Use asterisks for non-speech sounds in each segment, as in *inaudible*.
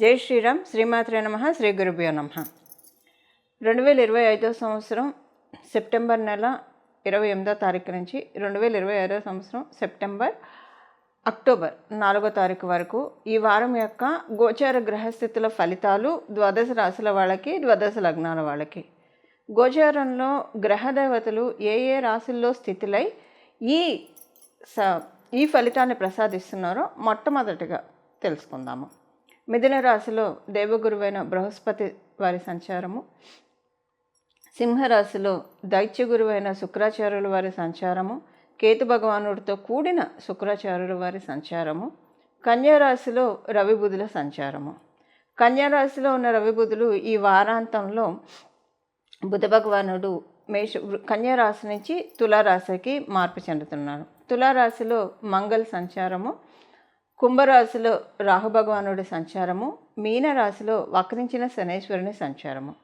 జై శ్రీరామ్. శ్రీమాత్రే నమ. శ్రీ గురుభ్యో నమ. రెండు వేల ఇరవై ఐదో సంవత్సరం సెప్టెంబర్ నెల ఇరవై ఎనిమిదో తారీఖు నుంచి రెండు వేల ఇరవై ఐదో సంవత్సరం సెప్టెంబర్ అక్టోబర్ నాలుగో తారీఖు వరకు ఈ వారం యొక్క గోచార గ్రహస్థితుల ఫలితాలు ద్వాదశ రాశుల వాళ్ళకి ద్వాదశ లగ్నాల వాళ్ళకి. గోచారంలో గ్రహదేవతలు ఏ ఏ రాశుల్లో స్థితులై ఈ స ఈ ఫలితాన్ని ప్రసాదిస్తున్నారో మొట్టమొదటిగా తెలుసుకుందాము. మిథున రాశిలో దేవగురువైన బృహస్పతి వారి సంచారము. సింహరాశిలో దైత్యగురువైన శుక్రాచార్యుల వారి సంచారము. కేతు భగవానుడితో కూడిన శుక్రాచార్యుల వారి సంచారము. కన్యారాశిలో రవిబుధుల సంచారము. కన్యారాశిలో ఉన్న రవిబుధులు ఈ వారాంతంలో బుధ భగవానుడు మేష కన్యారాశి నుంచి తులారాశికి మార్పు చెందుతున్నారు. తులారాశిలో మంగళ సంచారము. కుంభరాశిలో రాహుభగవానుడి సంచారము మీనరాశిలో వక్రించిన శనేశ్వరుని సంచారము.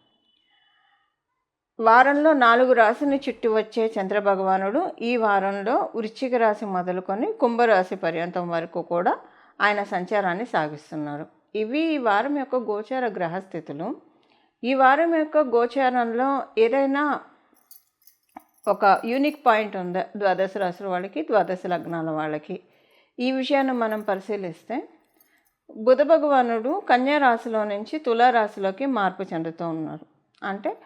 వారంలో నాలుగు రాశిని చుట్టి వచ్చే చంద్రభగవానుడు ఈ వారంలో వృశ్చిక రాశి మొదలుకొని కుంభరాశి పర్యంతం వరకు కూడా ఆయన సంచారాన్ని సాగిస్తున్నారు. ఇవి ఈ వారం యొక్క గోచార గ్రహస్థితులు. ఈ వారం యొక్క గోచారంలో ఏదైనా ఒక యూనిక్ పాయింట్ ఉందా? ద్వాదశ రాశుల వాళ్ళకి ద్వాదశ లగ్నాల వాళ్ళకి. ఈ విషయాన్ని మనం పరిశీలిస్తే బుధ భగవానుడు కన్యారాశిలో నుంచి తులారాశిలోకి మార్పు చెందుతూ ఉన్నారు. అంటే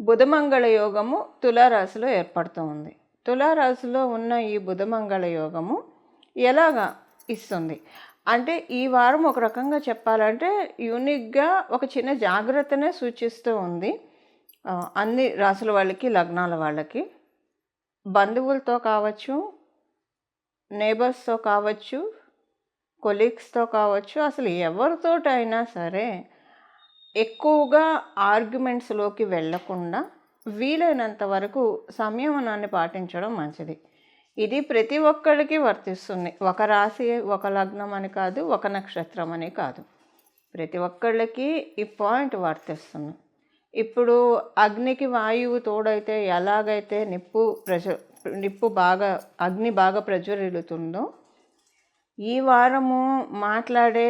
బుధమంగళ యోగము తులారాశిలో ఏర్పడుతూ ఉంది. తులారాశిలో ఉన్న ఈ బుధమంగళ యోగము ఎలాగా ఇస్తుంది? అంటే ఈ వారం ఒక రకంగా చెప్పాలంటే యూనిక్గా ఒక చిన్న జాగ్రత్తనే సూచిస్తూ ఉంది. అన్ని రాసుల వాళ్ళకి లగ్నాల వాళ్ళకి. బంధువులతో కావచ్చు నేబర్స్తో కావచ్చు కొలీగ్స్తో కావచ్చు అసలు ఎవరితోటైనా సరే ఎక్కువగా ఆర్గ్యుమెంట్స్లోకి వెళ్ళకుండా వీలైనంత వరకు సంయమనాన్ని పాటించడం మంచిది. ఇది ప్రతి ఒక్కరికి వర్తిస్తుంది. ఒక రాశి ఒక లగ్నం అని కాదు ఒక నక్షత్రం అని కాదు. ప్రతి ఒక్కళ్ళకి ఈ పాయింట్ వర్తిస్తుంది. ఇప్పుడు అగ్నికి వాయువు తోడైతే ఎలాగైతే నిప్పు ప్రజ నిప్పు బాగా అగ్ని బాగా ప్రజ్వరిల్లుతుందో ఈ వారము మాట్లాడే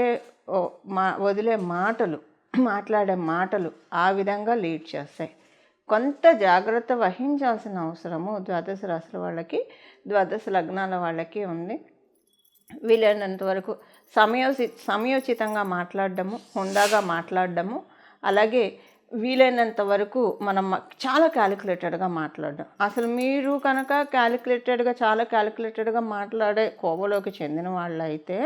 మా వదిలే మాటలు మాట్లాడే మాటలు ఆ విధంగా లీడ్ చేస్తాయి. కొంత జాగ్రత్త వహించాల్సిన అవసరము ద్వాదశ రాశుల వాళ్ళకి ద్వాదశ లగ్నాల వాళ్ళకి ఉంది. వీలైనంత వరకు సమయోచి సమయోచితంగా మాట్లాడడము హుందాగా మాట్లాడడము అలాగే వీలైనంత వరకు మనం చాలా క్యాలిక్యులేటెడ్గా మాట్లాడడం. అసలు మీరు కనుక క్యాలిక్యులేటెడ్గా చాలా క్యాలిక్యులేటెడ్గా మాట్లాడే కోవలోకి చెందిన వాళ్ళు అయితే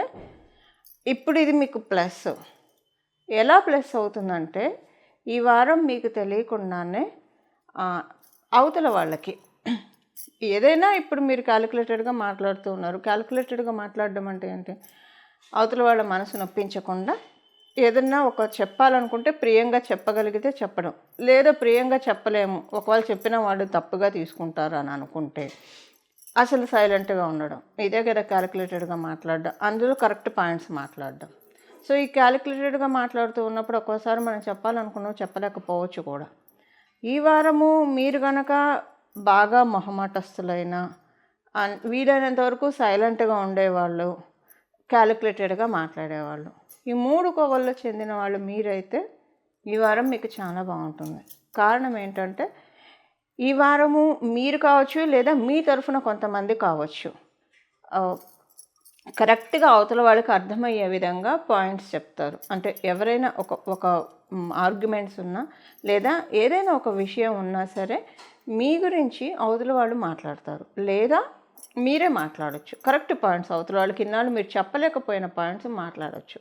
ఇప్పుడు ఇది మీకు ప్లస్ ఎలా ప్లస్ అవుతుందంటే ఈ వారం మీకు తెలియకుండానే అవతల వాళ్ళకి. ఏదైనా ఇప్పుడు మీరు క్యాలిక్యులేటెడ్గా మాట్లాడుతూ ఉన్నారు. క్యాలిక్యులేటెడ్గా మాట్లాడడం అంటే ఏంటి? అవతల వాళ్ళ మనసు నొప్పించకుండా ఏదన్నా ఒక చెప్పాలనుకుంటే ప్రియంగా చెప్పగలిగితే చెప్పడం. లేదా ప్రియంగా చెప్పలేము. ఒకవేళ చెప్పిన వాళ్ళు తప్పుగా తీసుకుంటారు అని అనుకుంటే అసలు సైలెంట్గా ఉండడం. ఇదే కదా క్యాలిక్యులేటెడ్గా మాట్లాడడం. అందులో కరెక్ట్ పాయింట్స్ మాట్లాడడం. సో ఈ క్యాలిక్యులేటెడ్గా మాట్లాడుతూ ఉన్నప్పుడు ఒక్కోసారి మనం చెప్పాలనుకున్నాం చెప్పలేకపోవచ్చు కూడా. ఈ వారము మీరు గనక బాగా మొహమాటస్తులైన అన్- వీలైనంత వరకు సైలెంట్గా ఉండేవాళ్ళు క్యాలిక్యులేటెడ్గా మాట్లాడేవాళ్ళు. ఈ మూడు కోవల్లో చెందిన వాళ్ళు మీరైతే ఈ వారం మీకు చాలా బాగుంటుంది. కారణం ఏంటంటే ఈ వారము మీరు కావచ్చు లేదా మీ తరఫున కొంతమంది కావచ్చు. కరెక్ట్గా అవతల వాళ్ళకి అర్థమయ్యే విధంగా పాయింట్స్ చెప్తారు. అంటే ఎవరైనా ఒక ఒక ఆర్గ్యుమెంట్స్ ఉన్నా లేదా ఏదైనా ఒక విషయం ఉన్నా సరే మీ గురించి అవతల వాళ్ళు మాట్లాడతారు. లేదా మీరే మాట్లాడచ్చు. కరెక్ట్ పాయింట్స్ అవతల వాళ్ళకి ఇన్నాళ్ళు మీరు చెప్పలేకపోయిన పాయింట్స్ మాట్లాడచ్చు.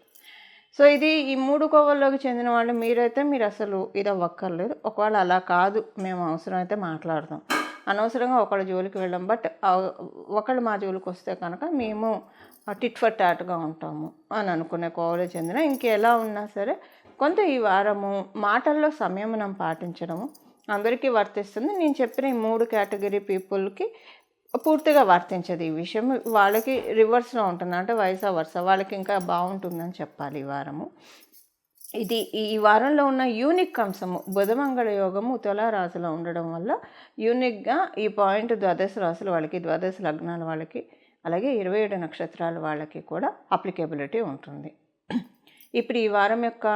సో ఇది ఈ మూడు కోవల్లోకి చెందిన వాళ్ళు మీరైతే మీరు అసలు ఇది అవ్వక్కర్లేదు ఒకవేళ అలా కాదు మేము అవసరమైతే మాట్లాడతాం అనవసరంగా ఒకళ్ళ జోలికి వెళ్ళాం బట్ ఒకళ్ళు మా జోలికి వస్తే కనుక మేము టిట్ ఫర్ టాట్గా ఉంటాము అని అనుకునే కోవలో చెందిన. ఇంకెలా ఉన్నా సరే కొంత ఈ వారము మాటల్లో సంయమనం పాటించడము అందరికీ వర్తిస్తుంది. నేను చెప్పిన ఈ మూడు కేటగిరీ పీపుల్కి పూర్తిగా వర్తించదు ఈ విషయం. వాళ్ళకి రివర్స్లో ఉంటుంది? అంటే వయసా వరుస వాళ్ళకి ఇంకా బాగుంటుందని చెప్పాలి ఈ వారము. ఇది ఈ వారంలో ఉన్న యూనిక్ అంశము. బుధమంగళ యోగము తులారాశిలో ఉండడం వల్ల యూనిక్గా ఈ పాయింట్ ద్వాదశ రాశుల వాళ్ళకి ద్వాదశ లగ్నాల వాళ్ళకి అలాగే ఇరవై ఏడు నక్షత్రాల వాళ్ళకి కూడా అప్లికేబిలిటీ ఉంటుంది. ఇప్పుడు ఈ వారం యొక్క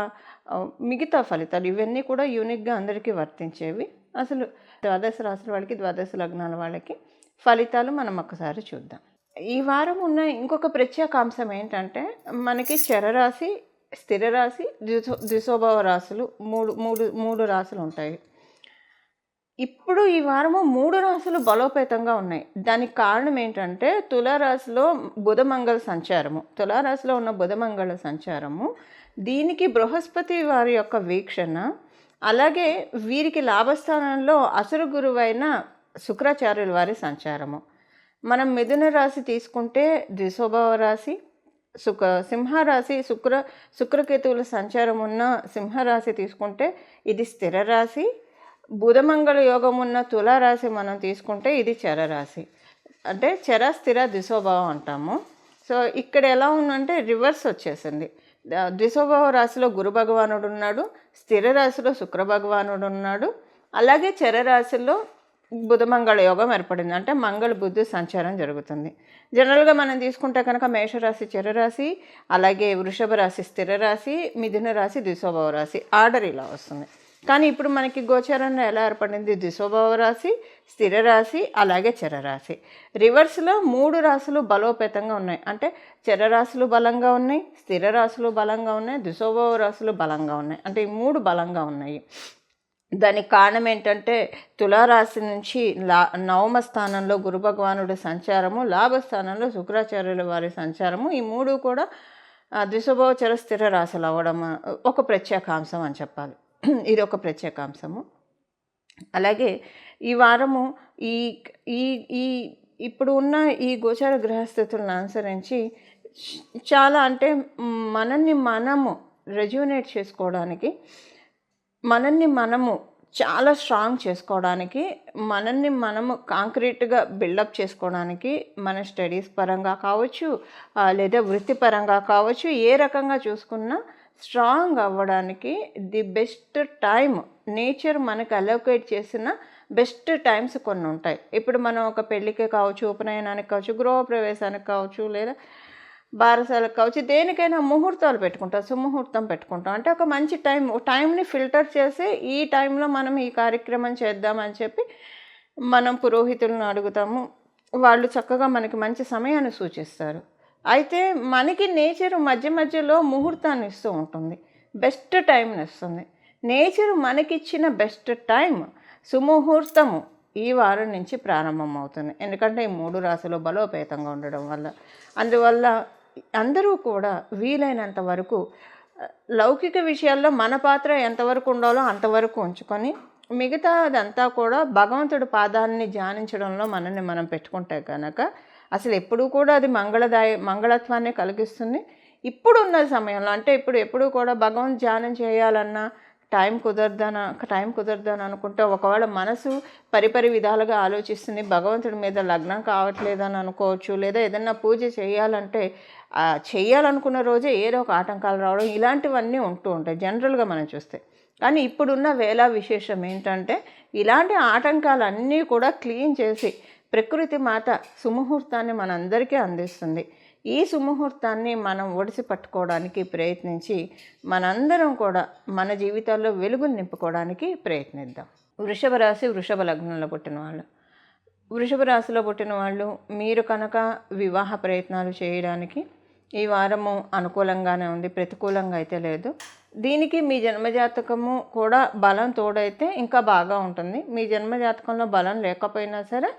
మిగతా ఫలితాలు ఇవన్నీ కూడా యూనిక్గా అందరికీ వర్తించేవి. అసలు ద్వాదశ రాశుల వాళ్ళకి ద్వాదశ లగ్నాల వాళ్ళకి ఫలితాలు మనం ఒకసారి చూద్దాం. ఈ వారం ఉన్న ఇంకొక ప్రత్యేక అంశం ఏంటంటే మనకి చరరాశి స్థిర రాశి ద్విసో ద్విశోభావ రాశులు మూడు మూడు మూడు రాశులు ఉంటాయి. ఇప్పుడు ఈ వారము మూడు రాశులు బలోపేతంగా ఉన్నాయి. దానికి కారణం ఏంటంటే తులారాశిలో బుధమంగళ సంచారము. తులారాశిలో ఉన్న బుధమంగళ సంచారము దీనికి బృహస్పతి వారి యొక్క వీక్షణ అలాగే వీరికి లాభస్థానంలో అసురు గురువైన శుక్రాచార్యుల వారి సంచారము. మనం మిథున రాశి తీసుకుంటే ద్విశోభవ రాశి శుక సింహరాశి శుక్ర శుక్రకేతువుల సంచారం ఉన్న సింహరాశి తీసుకుంటే ఇది స్థిర రాశి. బుధమంగళ యోగం ఉన్న తులారాశి మనం తీసుకుంటే ఇది చరరాశి అంటే చర స్థిర ద్విశోభావం అంటాము. సో ఇక్కడ ఎలా ఉందంటే రివర్స్ వచ్చేసింది. ద్విశోభావ రాశిలో గురు భగవానుడు ఉన్నాడు స్థిర రాశిలో శుక్ర భగవానుడు ఉన్నాడు. అలాగే చర రాశిలో బుధమంగళ యోగం ఏర్పడింది. అంటే మంగళ బుద్ధి సంచారం జరుగుతుంది. జనరల్గా మనం తీసుకుంటే కనుక మేషరాశి చిరరాశి అలాగే వృషభ రాశి స్థిర రాశి మిథున రాశి ద్విశోభావ రాశి ఆర్డర్ ఇలా వస్తుంది. కానీ ఇప్పుడు మనకి గోచారంలో ఎలా ఏర్పడింది? ద్విశోభావ రాశి స్థిర రాశి అలాగే చరరాశి రివర్స్లో మూడు రాశులు బలోపేతంగా ఉన్నాయి. అంటే చరరాశులు బలంగా ఉన్నాయి స్థిర రాశులు బలంగా ఉన్నాయి ద్విశోభావ రాశులు బలంగా ఉన్నాయి. అంటే ఈ మూడు బలంగా ఉన్నాయి. దానికి కారణం ఏంటంటే తులారాశి నుంచి లా నవమ స్థానంలో గురు భగవానుడి సంచారము లాభస్థానంలో శుక్రాచార్యుల వారి సంచారము ఈ మూడు కూడా ఆ, ద్విశభోచర స్థిర రాశులు అవ్వడం ఒక ప్రత్యేకాంశం అని చెప్పాలి. *clears throat* ఇది ఒక ప్రత్యేకాంశము. అలాగే ఈ వారము ఈ ఈ ఈ ఇప్పుడు ఉన్న ఈ గోచార గ్రహస్థితులను అనుసరించి చాలా అంటే మనల్ని మనము రెజ్యూనేట్ చేసుకోవడానికి మనల్ని మనము చాలా స్ట్రాంగ్ చేసుకోవడానికి మనల్ని మనము కాంక్రీట్గా బిల్డప్ చేసుకోవడానికి మన స్టడీస్ పరంగా కావచ్చు లేదా వృత్తిపరంగా కావచ్చు ఏ రకంగా చూసుకున్నా స్ట్రాంగ్ అవ్వడానికి ది బెస్ట్ టైం నేచర్ మనకు అలోకేట్ చేసిన బెస్ట్ టైమ్స్ కొన్ని ఉంటాయి. ఇప్పుడు మనం ఒక పెళ్ళికి కావచ్చు ఉపనయనానికి కావచ్చు గృహప్రవేశానికి కావచ్చు లేదా బారసాలకు కావచ్చు దేనికైనా ముహూర్తాలు పెట్టుకుంటాం సుముహూర్తం పెట్టుకుంటాం. అంటే ఒక మంచి టైం టైంని ఫిల్టర్ చేసి ఈ టైంలో మనం ఈ కార్యక్రమం చేద్దామని చెప్పి మనం పురోహితులను అడుగుతాము. వాళ్ళు చక్కగా మనకి మంచి సమయాన్ని సూచిస్తారు. అయితే మనకి నేచర్ మధ్య మధ్యలో ముహూర్తాన్ని ఇస్తూ ఉంటుంది. బెస్ట్ టైంని ఇస్తుంది. నేచర్ మనకిచ్చిన బెస్ట్ టైం సుముహూర్తము ఈ వారం నుంచి ప్రారంభమవుతుంది. ఎందుకంటే ఈ మూడు రాశులు బలోపేతంగా ఉండడం వల్ల. అందువల్ల అందరూ కూడా వీలైనంత వరకు లౌకిక విషయాల్లో మన పాత్ర ఎంతవరకు ఉండాలో అంతవరకు ఉంచుకొని మిగతా అదంతా కూడా భగవంతుడి పాదాన్ని ధ్యానించడంలో మనల్ని మనం పెట్టుకుంటే కనుక అసలు ఎప్పుడూ కూడా అది మంగళదాయ మంగళత్వాన్ని కలిగిస్తుంది. ఇప్పుడున్న సమయంలో అంటే ఇప్పుడు ఎప్పుడూ కూడా భగవంత్ ధ్యానం చేయాలన్నా టైం కుదరదన టైం కుదరదని అనుకుంటే ఒకవేళ మనసు పరిపరి విధాలుగా ఆలోచిస్తుంది భగవంతుడి మీద లగ్నం కావట్లేదని అనుకోవచ్చు లేదా ఏదన్నా పూజ చేయాలంటే చేయాలనుకున్న రోజే ఏదో ఒక ఆటంకాలు రావడం ఇలాంటివన్నీ ఉంటూ ఉంటాయి జనరల్గా మనం చూస్తే. కానీ ఇప్పుడున్న వేళ విశేషం ఏంటంటే ఇలాంటి ఆటంకాలన్నీ కూడా క్లీన్ చేసి ప్రకృతి మాత సుముహూర్తాన్ని మనందరికీ అందిస్తుంది. ఈ సుముహూర్తాన్ని మనం ఒడిసి పట్టుకోవడానికి ప్రయత్నించి మనందరం కూడా మన జీవితాల్లో వెలుగులు నింపుకోవడానికి ప్రయత్నిద్దాం. వృషభ రాశి వృషభ లగ్నంలో పుట్టిన వాళ్ళు. వృషభ రాశిలో పుట్టిన వాళ్ళు మీరు కనుక వివాహ ప్రయత్నాలు చేయడానికి ఈ వారము అనుకూలంగానే ఉంది ప్రతికూలంగా అయితే లేదు. దీనికి మీ జన్మజాతకము కూడా బలం తోడైతే ఇంకా బాగా ఉంటుంది. మీ జన్మజాతకంలో బలం లేకపోయినా సరే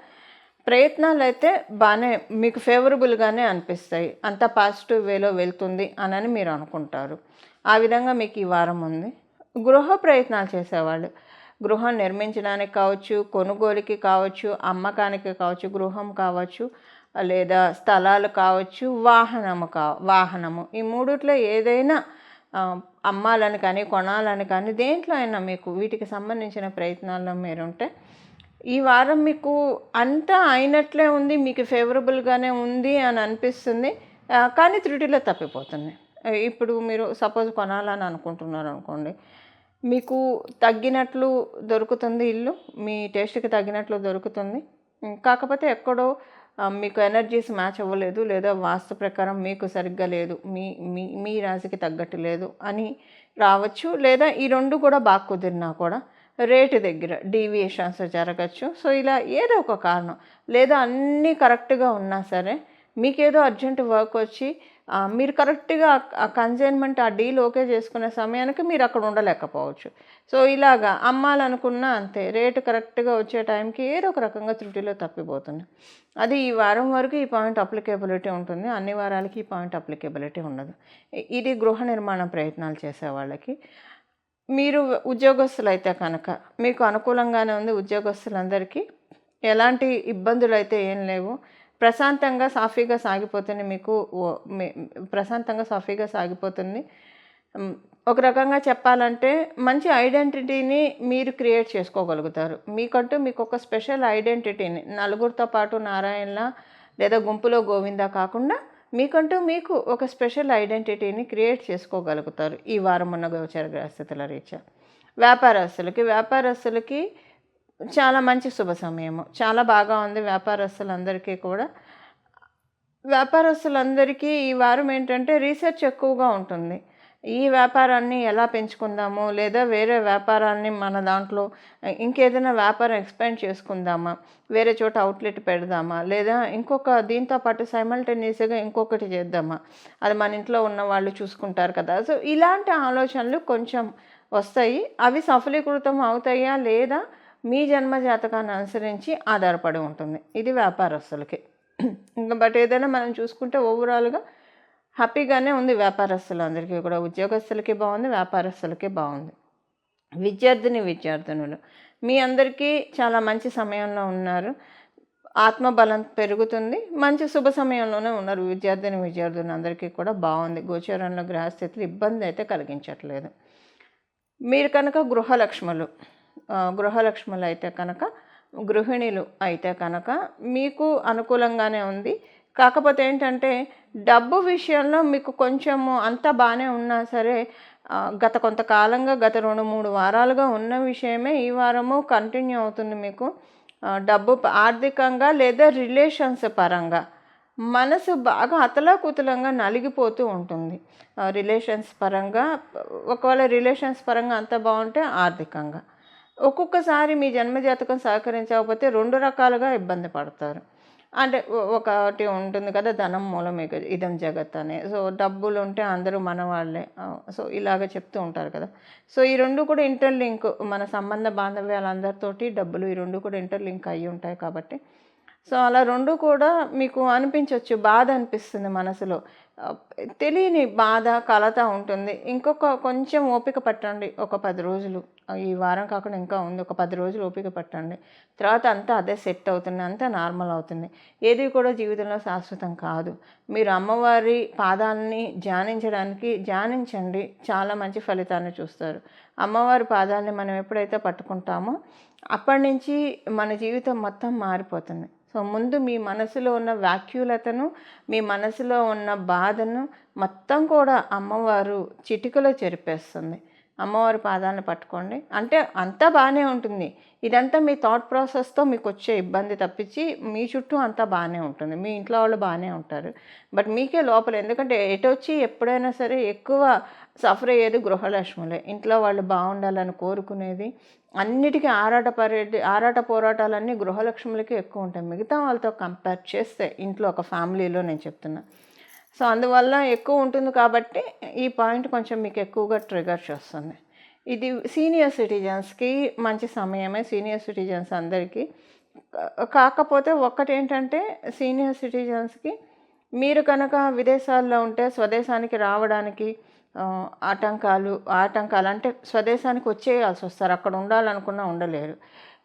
ప్రయత్నాలు అయితే బాగానే మీకు ఫేవరబుల్గానే అనిపిస్తాయి. అంత పాజిటివ్ వేలో వెళ్తుంది అనని మీరు అనుకుంటారు. ఆ విధంగా మీకు ఈ వారం ఉంది. గృహ ప్రయత్నాలు చేసేవాళ్ళు. గృహం నిర్మించడానికి కావచ్చు కొనుగోలుకి కావచ్చు అమ్మకానికి కావచ్చు గృహం కావచ్చు లేదా స్థలాలు కావచ్చు వాహనము కా వాహనము. ఈ మూడిట్లో ఏదైనా అమ్మాలని కానీ కొనాలని కానీ దేంట్లో అయినా మీకు వీటికి సంబంధించిన ప్రయత్నాల్లో మీరుంటే ఈ వారం మీకు అంతా అయినట్లే ఉంది మీకు ఫేవరబుల్గానే ఉంది అని అనిపిస్తుంది కానీ త్రుటిలో తప్పిపోతుంది. ఇప్పుడు మీరు సపోజ్ కొనాలని అనుకుంటున్నారు అనుకోండి మీకు తగ్గినట్లు దొరుకుతుంది ఇల్లు మీ టేస్ట్కి తగ్గినట్లు దొరుకుతుంది కాకపోతే ఎక్కడో మీకు ఎనర్జీస్ మ్యాచ్ అవ్వలేదు లేదా వాస్తు ప్రకారం మీకు సరిగ్గా లేదు మీ మీ మీ రాశికి తగ్గట్టు లేదు అని రావచ్చు లేదా ఈ రెండు కూడా బాగా కుదిరినా కూడా రేటు దగ్గర డీవియేషన్స్ జరగచ్చు. సో ఇలా ఏదో ఒక కారణం లేదా అన్నీ కరెక్ట్గా ఉన్నా సరే మీకేదో అర్జెంట్ వర్క్ వచ్చి మీరు కరెక్ట్గా ఆ కన్సైన్మెంట్ ఆ డీల్ ఓకే చేసుకునే సమయానికి మీరు అక్కడ ఉండలేకపోవచ్చు. సో ఇలాగా అమ్మాలనుకున్నా అంతే రేటు కరెక్ట్గా వచ్చే టైంకి ఏదో ఒక రకంగా త్రుటిలో తప్పిపోతుంది. అది ఈ వారం వరకు ఈ పాయింట్ అప్లికేబిలిటీ ఉంటుంది. అన్ని వారాలకి ఈ పాయింట్ అప్లికేబిలిటీ ఉండదు. ఇది గృహ నిర్మాణ ప్రయత్నాలు చేసే వాళ్ళకి. మీరు ఉద్యోగస్తులు అయితే కనుక మీకు అనుకూలంగానే ఉంది ఉద్యోగస్తులందరికీ ఎలాంటి ఇబ్బందులు అయితే ఏం లేవు. ప్రశాంతంగా సాఫీగా సాగిపోతుంది మీకు ప్రశాంతంగా సాఫీగా సాగిపోతుంది. ఒక రకంగా చెప్పాలంటే మంచి ఐడెంటిటీని మీరు క్రియేట్ చేసుకోగలుగుతారు. మీకంటూ మీకు ఒక స్పెషల్ ఐడెంటిటీని నలుగురితో పాటు నారాయణ లేదా గుంపులో గోవిందా కాకుండా మీకంటూ మీకు ఒక స్పెషల్ ఐడెంటిటీని క్రియేట్ చేసుకోగలుగుతారు ఈ వారం ఉన్న గోచర గ్రహస్థితుల రీత్యా. వ్యాపారస్తులకి వ్యాపారస్తులకి చాలా మంచి శుభ సమయము. చాలా బాగా ఉంది వ్యాపారస్తులందరికీ కూడా. వ్యాపారస్తులందరికీ ఈ వారం ఏంటంటే రీసెర్చ్ ఎక్కువగా ఉంటుంది. ఈ వ్యాపారాన్ని ఎలా పెంచుకుందాము? లేదా వేరే వ్యాపారాన్ని మన దాంట్లో ఇంకేదైనా వ్యాపారం ఎక్స్పాండ్ చేసుకుందామా? వేరే చోట అవుట్లెట్ పెడదామా? లేదా ఇంకొక దీంతో పాటు సైమల్టేనియస్గా ఇంకొకటి చేద్దామా? అది మన ఇంట్లో ఉన్న వాళ్ళు చూసుకుంటారు కదా. సో ఇలాంటి ఆలోచనలు కొంచెం వస్తాయి. అవి సఫలీకృతం అవుతాయా? లేదా మీ జన్మ జాతకాన్ని అనుసరించి ఆధారపడి ఉంటుంది. ఇది వ్యాపారస్తులకి. ఇంకా బట్ ఏదైనా మనం చూసుకుంటే ఓవరాల్గా హ్యాపీగానే ఉంది వ్యాపారస్తులందరికీ కూడా. ఉద్యోగస్తులకి బాగుంది వ్యాపారస్తులకి బాగుంది. విద్యార్థిని విద్యార్థినులు. మీ అందరికీ చాలా మంచి సమయంలో ఉన్నారు. ఆత్మబలం పెరుగుతుంది. మంచి శుభ సమయంలోనే ఉన్నారు. విద్యార్థిని విద్యార్థులు అందరికీ కూడా బాగుంది. గోచరంలో గ్రహస్థితులు ఇబ్బంది అయితే కలిగించట్లేదు. మీరు కనుక గృహలక్ష్ములు గృహలక్ష్ములు అయితే కనుక గృహిణులు అయితే కనుక మీకు అనుకూలంగానే ఉంది. కాకపోతే ఏంటంటే డబ్బు విషయంలో మీకు కొంచెము అంత బాగానే ఉన్నా సరే గత కొంతకాలంగా గత రెండు మూడు వారాలుగా ఉన్న విషయమే ఈ వారము కంటిన్యూ అవుతుంది మీకు. డబ్బు ఆర్థికంగా లేదా రిలేషన్స్ పరంగా. మనసు బాగా అతలాకుతలంగా నలిగిపోతూ ఉంటుంది. రిలేషన్స్ పరంగా ఒకవేళ రిలేషన్స్ పరంగా అంత బాగుంటే ఆర్థికంగా. ఒక్కొక్కసారి మీ జన్మజాతకం సహకరించకపోతే రెండు రకాలుగా ఇబ్బంది పడతారు. అంటే ఒకటి ఉంటుంది కదా ధనం మూలం ఇదం జగత్ అనే. సో డబ్బులు ఉంటే అందరూ మన వాళ్ళే సో ఇలాగ చెప్తూ ఉంటారు కదా. సో ఈ రెండు కూడా ఇంటర్లింక్ మన సంబంధ బాంధవ్యాలందరితోటి డబ్బులు ఈ రెండు కూడా ఇంటర్లింక్ అయ్యి ఉంటాయి కాబట్టి. సో అలా రెండు కూడా మీకు అనిపించవచ్చు బాధ అనిపిస్తుంది మనసులో. తెలియని బాధ కలత ఉంటుంది. ఇంకొక కొంచెం ఓపిక పట్టండి ఒక పది రోజులు. ఈ వారం కాకుండా ఇంకా ఉంది. ఒక పది రోజులు ఓపిక పట్టండి. తర్వాత అంతా అదే సెట్ అవుతుంది. అంతా నార్మల్ అవుతుంది. ఏది కూడా జీవితంలో శాశ్వతం కాదు. మీరు అమ్మవారి పాదాలని ధ్యానించడానికి ధ్యానించండి. చాలా మంచి ఫలితాన్ని చూస్తారు. అమ్మవారి పాదాలని మనం ఎప్పుడైతే పట్టుకుంటామో అప్పటి నుంచి మన జీవితం మొత్తం మారిపోతుంది. సో ముందు మీ మనసులో ఉన్న వ్యాక్యులతను మీ మనసులో ఉన్న బాధను మొత్తం కూడా అమ్మవారు చిటికలో చెరిపేస్తుంది. అమ్మవారి పాదాలను పట్టుకోండి. అంటే అంతా బాగానే ఉంటుంది. ఇదంతా మీ థాట్ ప్రాసెస్తో మీకు వచ్చే ఇబ్బంది తప్పించి మీ చుట్టూ అంతా బాగానే ఉంటుంది. మీ ఇంట్లో వాళ్ళు బాగానే ఉంటారు. బట్ మీకే లోపల ఎందుకంటే ఎటు వచ్చి ఎప్పుడైనా సరే ఎక్కువ సఫర్ అయ్యేది గృహలక్ష్ములే. ఇంట్లో వాళ్ళు బాగుండాలని కోరుకునేది అన్నిటికీ ఆరాట పరే ఆరాట పోరాటాలన్నీ గృహలక్ష్ములకి ఎక్కువ ఉంటాయి. మిగతా వాళ్ళతో కంపేర్ చేస్తే ఇంట్లో ఒక ఫ్యామిలీలో నేను చెప్తున్నా. సో అందువల్ల ఎక్కువ ఉంటుంది కాబట్టి ఈ పాయింట్ కొంచెం మీకు ఎక్కువగా ట్రిగర్ చేస్తుంది. ఇది సీనియర్ సిటిజన్స్కి మంచి సమయమే. సీనియర్ సిటిజన్స్ అందరికీ. కాకపోతే కాకపోతే ఒక్కటేంటంటే సీనియర్ సిటిజన్స్కి మీరు కనుక విదేశాల్లో ఉంటే స్వదేశానికి రావడానికి ఆటంకాలు ఆటంకాలు అంటే స్వదేశానికి వచ్చేయాల్సి వస్తారు. అక్కడ ఉండాలనుకున్నా ఉండలేరు.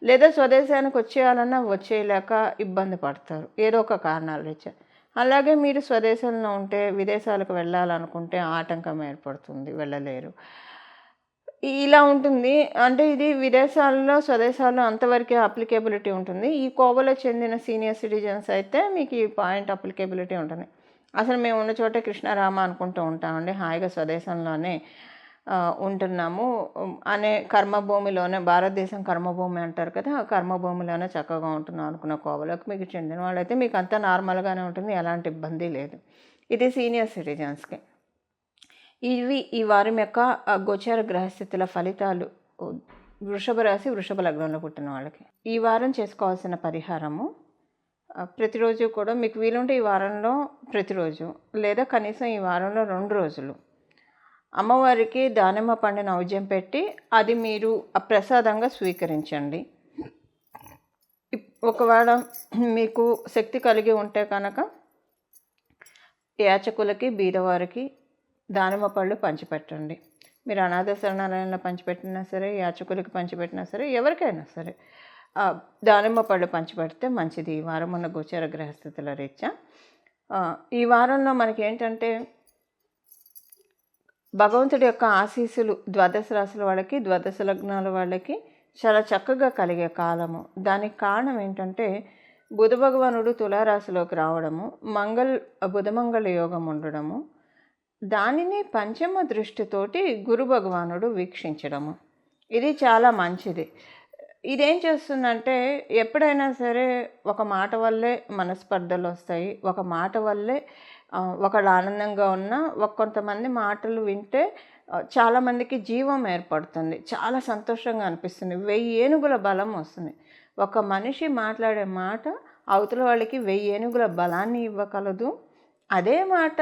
లేదా స్వదేశానికి వచ్చేయాలన్నా వచ్చేయలేక ఇబ్బంది పడతారు. ఏదో ఒక కారణాలు ఇచ్చారు అలాగే మీరు స్వదేశంలో ఉంటే విదేశాలకు వెళ్ళాలనుకుంటే ఆటంకం ఏర్పడుతుంది వెళ్ళలేరు. ఇలా ఉంటుంది. అంటే ఇది విదేశాల్లో స్వదేశాల్లో అంతవరకే అప్లికేబిలిటీ ఉంటుంది. ఈ కోవలో చెందిన సీనియర్ సిటిజన్స్ అయితే మీకు ఈ పాయింట్ అప్లికేబిలిటీ ఉంటుంది. అసలు మేము ఉన్న చోటే కృష్ణారామ అనుకుంటూ ఉంటామండి. హాయిగా స్వదేశంలోనే ఉంటున్నాము. అనే కర్మభూమిలోనే భారతదేశం కర్మభూమి అంటారు కదా ఆ కర్మభూమిలోనే చక్కగా ఉంటున్నాం అనుకున్న కోవలోకి మీకు చెందిన వాళ్ళైతే మీకు అంతా నార్మల్గానే ఉంటుంది ఎలాంటి ఇబ్బంది లేదు. ఇది సీనియర్ సిటిజన్స్కి. ఇవి ఈ వారం యొక్క గోచార గ్రహస్థితుల ఫలితాలు వృషభ రాశి వృషభ లగ్నంలో పుట్టిన వాళ్ళకి. ఈ వారం చేసుకోవాల్సిన పరిహారము ప్రతిరోజు కూడా మీకు వీలుంటే ఈ వారంలో ప్రతిరోజు లేదా కనీసం ఈ వారంలో రెండు రోజులు. అమ్మవారికి దానిమ్మ పండు నైవేద్యం పెట్టి అది మీరు ప్రసాదంగా స్వీకరించండి. ఇప్- ఒకవేళ మీకు శక్తి కలిగి ఉంటే కనుక యాచకులకి బీదవారికి దానిమ్మ పళ్ళు పంచిపెట్టండి. మీరు అనాథ శరణాలయంలో పంచిపెట్టినా సరే యాచకులకి పంచిపెట్టినా సరే ఎవరికైనా సరే దానిమ్మ పళ్ళు పంచిపెడితే మంచిది ఈ వారం ఉన్న గోచర గ్రహస్థితుల రీత్యా. ఈ వారంలో మనకి ఏంటంటే భగవంతుడి యొక్క ఆశీస్సులు ద్వాదశ రాశుల వాళ్ళకి ద్వాదశ లగ్నాల వాళ్ళకి చాలా చక్కగా కలిగే కాలము. దానికి కారణం ఏంటంటే బుధ భగవానుడు తులారాశిలోకి రావడము మంగళ బుధమంగళ యోగం ఉండడము దానిని పంచమ దృష్టితోటి గురు భగవానుడు వీక్షించడము. ఇది చాలా మంచిది. ఇదేం చేస్తుందంటే ఎప్పుడైనా సరే ఒక మాట వల్లే మనస్పర్ధలు వస్తాయి ఒక మాట వల్లే ఒకళ్ళు ఆనందంగా ఉన్నా ఒక కొంతమంది మాటలు వింటే చాలామందికి జీవం ఏర్పడుతుంది. చాలా సంతోషంగా అనిపిస్తుంది. వెయ్యి ఏనుగుల బలం వస్తుంది. ఒక మనిషి మాట్లాడే మాట అవతల వాళ్ళకి వెయ్యి ఏనుగుల బలాన్ని ఇవ్వగలదు. అదే మాట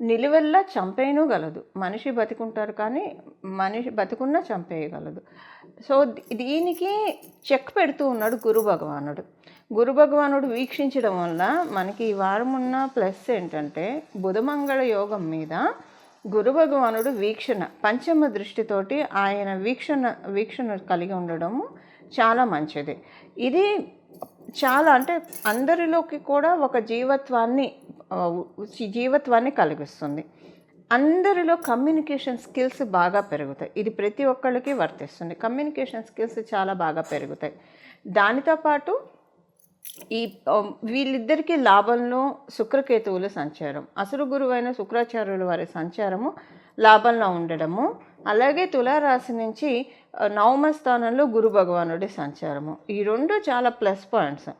నిలువెల్లా చంపేయను గలదు. మనిషి బతికుంటారు కానీ మనిషి బతికున్నా చంపేయగలదు. సో దీనికి చెక్ పెడుతూ ఉన్నాడు గురు భగవానుడు గురు భగవానుడు వీక్షించడం వల్ల మనకి ఈ వారం ఉన్న ప్లస్ ఏంటంటే బుధమంగళ యోగం మీద గురు భగవానుడు వీక్షణ పంచమ దృష్టితోటి ఆయన వీక్షణ వీక్షణ కలిగి ఉండడము చాలా మంచిది. ఇది చాలా అంటే అందరిలోకి కూడా ఒక జీవత్వాన్ని జీవత్వాన్ని కలిగిస్తుంది. అందరిలో కమ్యూనికేషన్ స్కిల్స్ బాగా పెరుగుతాయి. ఇది ప్రతి ఒక్కళ్ళకి వర్తిస్తుంది. కమ్యూనికేషన్ స్కిల్స్ చాలా బాగా పెరుగుతాయి. దానితో పాటు ఈ వీళ్ళిద్దరికీ లాభంలో శుక్రకేతువుల సంచారం అసురు గురువైన శుక్రాచార్యుల వారి సంచారము లాభంలో ఉండడము అలాగే తులారాశి నుంచి నవమ స్థానంలో గురు భగవానుడి సంచారము. ఈ రెండు చాలా ప్లస్ పాయింట్స్.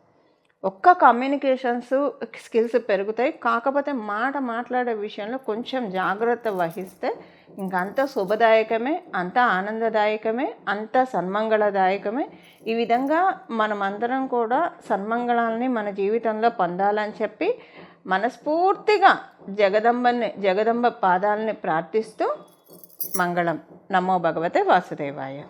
ఒక్క కమ్యూనికేషన్స్ స్కిల్స్ పెరుగుతాయి. కాకపోతే మాట మాట్లాడే విషయంలో కొంచెం జాగ్రత్త వహిస్తే ఇంకంత శుభదాయకమే అంత ఆనందదాయకమే అంత సన్మంగళదాయకమే. ఈ విధంగా మనమందరం కూడా సన్మంగళాలని మన జీవితంలో పొందాలని చెప్పి మనస్ఫూర్తిగా జగదంబని జగదంబ పాదాలని ప్రార్థిస్తూ మంగళం. నమో భగవతే వాసుదేవాయ.